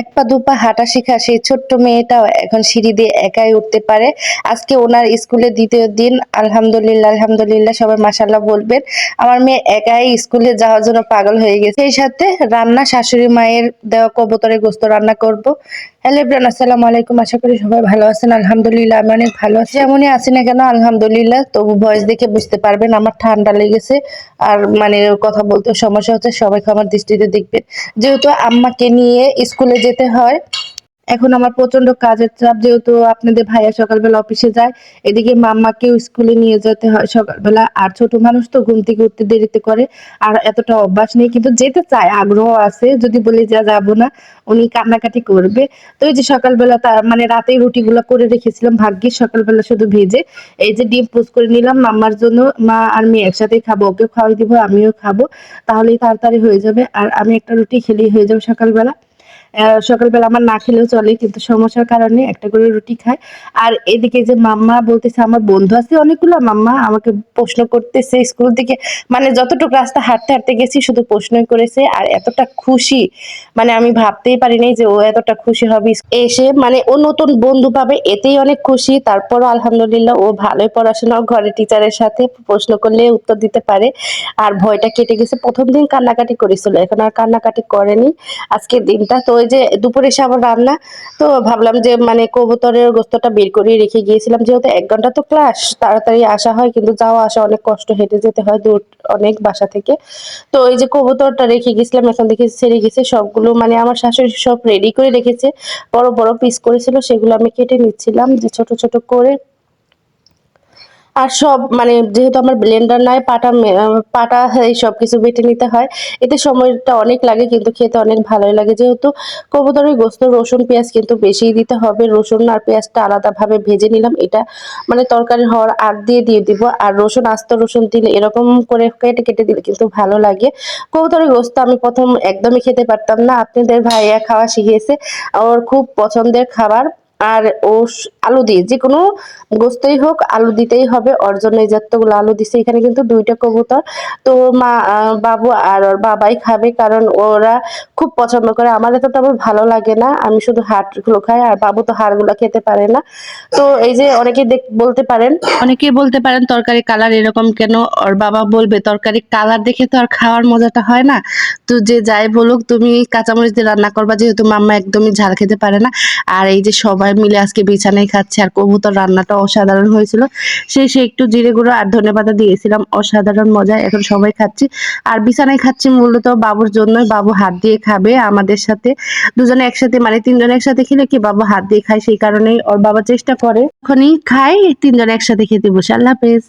এক পা দুপা হাঁটা শেখা সেই ছোট্ট মেয়েটাও এখন সিঁড়ি দিয়ে একাই উঠতে পারে। আজকে ওনার স্কুলে দ্বিতীয় দিন। আলহামদুলিল্লাহ আলহামদুলিল্লাহ, সবাই মাসাল্লাহ বলবেন। আমার মেয়ে একাই স্কুলে যাওয়ার জন্য পাগল হয়ে গেছে। সেই সাথে রান্না শাশুড়ি মায়ের দেওয়া কবুতরে গোস্ত রান্না করব। হ্যালো ইব্রান আসসালামু আলাইকুম। আশা করি সবাই ভালো আছেন। আলহামদুলিল্লাহ, আমি অনেক ভালো আছি। এমনই আছি না কেন, আলহামদুলিল্লাহ, তবু ভয়েস দেখে বুঝতে পারবেন আমার ঠান্ডা লেগেছে। আর মানে কথা বলতে সমস্যা হচ্ছে সবাইকে আমার দৃষ্টিতে দেখবেন যেহেতু আম্মাকে নিয়ে স্কুলে যেতে হয় এখন আমার প্রচণ্ড কাজের চাপ, যেহেতু আপনাদের ভাইয়া সকালবেলা অফিসে যায়, এদিকে মাম্মাকেও স্কুলে নিয়ে যেতে হয় সকালবেলা, আর ছোট মানুষ তো ঘুম থেকে উঠতে দেরিতে করে, আর এতটা অভ্যাস নেই, কিন্তু যেতে চায়, আগ্রহ আছে, যদি বলি যা যাব না, উনি কান্নাকাটি করবে। তো এই যে সকালবেলা তার মানে রাতেই রুটিগুলো করে রেখেছিলাম ভাগ্যিস সকালবেলা শুধু ভেজে, এই যে ডিম পোস্ট করে নিলাম, মাম্মার জন্য মা আর মেয়ে একসাথেই খাব ওকে খাওয়াই দিব, আমিও খাব, তাহলেই তাড়াতাড়ি হয়ে যাবে, আর আমি একটা রুটি খেলেই হয়ে যাব সকালবেলা। সকালবেলা আমার না খেলেও চলে, কিন্তু সমস্যার কারণে একটা করে রুটি খায়। আর এদিকে যে মাম্মা বলতেছে, আমার বন্ধু আছে অনেকগুলো মাম্মা, আমাকে প্রশ্ন করতেছে স্কুল থেকে। মানে যতটুকু রাস্তা হাঁটতে হাঁটতে গেছি, শুধু প্রশ্নই করেছে। আর এতটা খুশি মানে আমি ভাবতেই পারিনি যে ও এতটা খুশি হবে এসে মানে ও নতুন বন্ধু পাবে, এতেই অনেক খুশি। তারপর আলহামদুলিল্লাহ ও ভালোই পড়াশোনা ঘরে টিচারের সাথে প্রশ্ন করলে উত্তর দিতে পারে। আর ভয়টা কেটে গেছে। প্রথম দিন কান্নাকাটি করেছিল, এখন আর কান্নাকাটি করেনি। আজকের দিনটা তো ওই যে দুপুরে এসে আবার রান্না, তো ভাবলাম যে মানে কবুতরের গোস্তটা বের করে রেখে গিয়েছিলাম। যেহেতু এক ঘণ্টা তো ক্লাস তাড়াতাড়ি আসা হয়, কিন্তু যাওয়া আসা অনেক কষ্ট, হেঁটে যেতে হয় দূর অনেক বাসা থেকে। তো এই যে কবুতরটা রেখে গেছিলাম এখন দেখে ছেড়ে গেছে, সবগুলো মানে আমার শাশুড়ি সব রেডি করে রেখেছে। বড় বড় পিস করেছিল, সেগুলো আমি কেটে নিচ্ছিলাম, যে ছোট ছোট করে আর সব মানে যেহেতু আমার ব্লেন্ডার নাই, পাটা পাটা এই সব কিছু বেটে নিতে হয়। এতে সময়টা অনেক লাগে কিন্তু খেতে অনেক ভালোই লাগে। যেহেতু কবুতরের গোস্ত, রসুন, পেঁয়াজ কিন্তু বেশি দিতে হবে। রসুন আর পেঁয়াজটা আলাদাভাবে ভেজে নিলাম। এটা মানে তরকারি হওয়ার আগ দিয়ে দিয়ে দিব। আর রসুন, আস্ত রসুন দিলে এরকম করে কেটে কেটে দিলে কিন্তু ভালো লাগে। কবুতরের গোস্ত আমি প্রথম একদমই খেতে পারতাম না। আপনাদের ভাইয়া খাওয়া শিখিয়েছে। ওর খুব পছন্দের খাবার। আর ও আলু দিয়ে যে কোনো গোস্তই হোক, আলু দিতেই হবে। ওর জন্য এই যতগুলো আলু দিছে। এখানে কিন্তু দুইটা কবুতর। তো মা বাবু আর ওর বাবাই খাবে কারণ ওরা খুব পছন্দ করে। আমার এতটা আবার ভালো লাগে না। আমি শুধু হাড়গুলো খাই আর বাবু তো হাড়গুলো খেতে পারে না। তো এই যে অনেকে দেখ, বলতে পারেন, অনেকে বলতে পারেন তরকারি কালার এরকম কেন? ওর বাবা বলবে, তরকারি কালার দেখে তো আর খাওয়ার মজাটা হয় না। তো যে যাই বলুক, তুমি কাঁচামরিচ দিয়ে রান্না করবা। যেহেতু মাম্মা একদমই ঝাল খেতে পারে না। আর এই যে সবাই মিলে আজকে বিছানায় খাচ্ছে আর কবুতর রান্নাটা অসাধারণ হয়েছিল। সেই সে একটু জিরে গুঁড়ো আর ধনে পাতা দিয়েছিলাম, অসাধারণ মজা, এখন সবাই খাচ্ছি। আর বিছানায় খাচ্ছি মূলত বাবুর জন্যই, বাবু হাত দিয়ে খাবে আমাদের সাথে। দুজনে একসাথে মানে তিনজন একসাথে খেলে কি বাবু হাত দিয়ে খায় সেই কারণেই ওর বাবা চেষ্টা করে। এখনই খায়, তিনজন একসাথে খেতে বসে। আল্লাহ হাফেজ।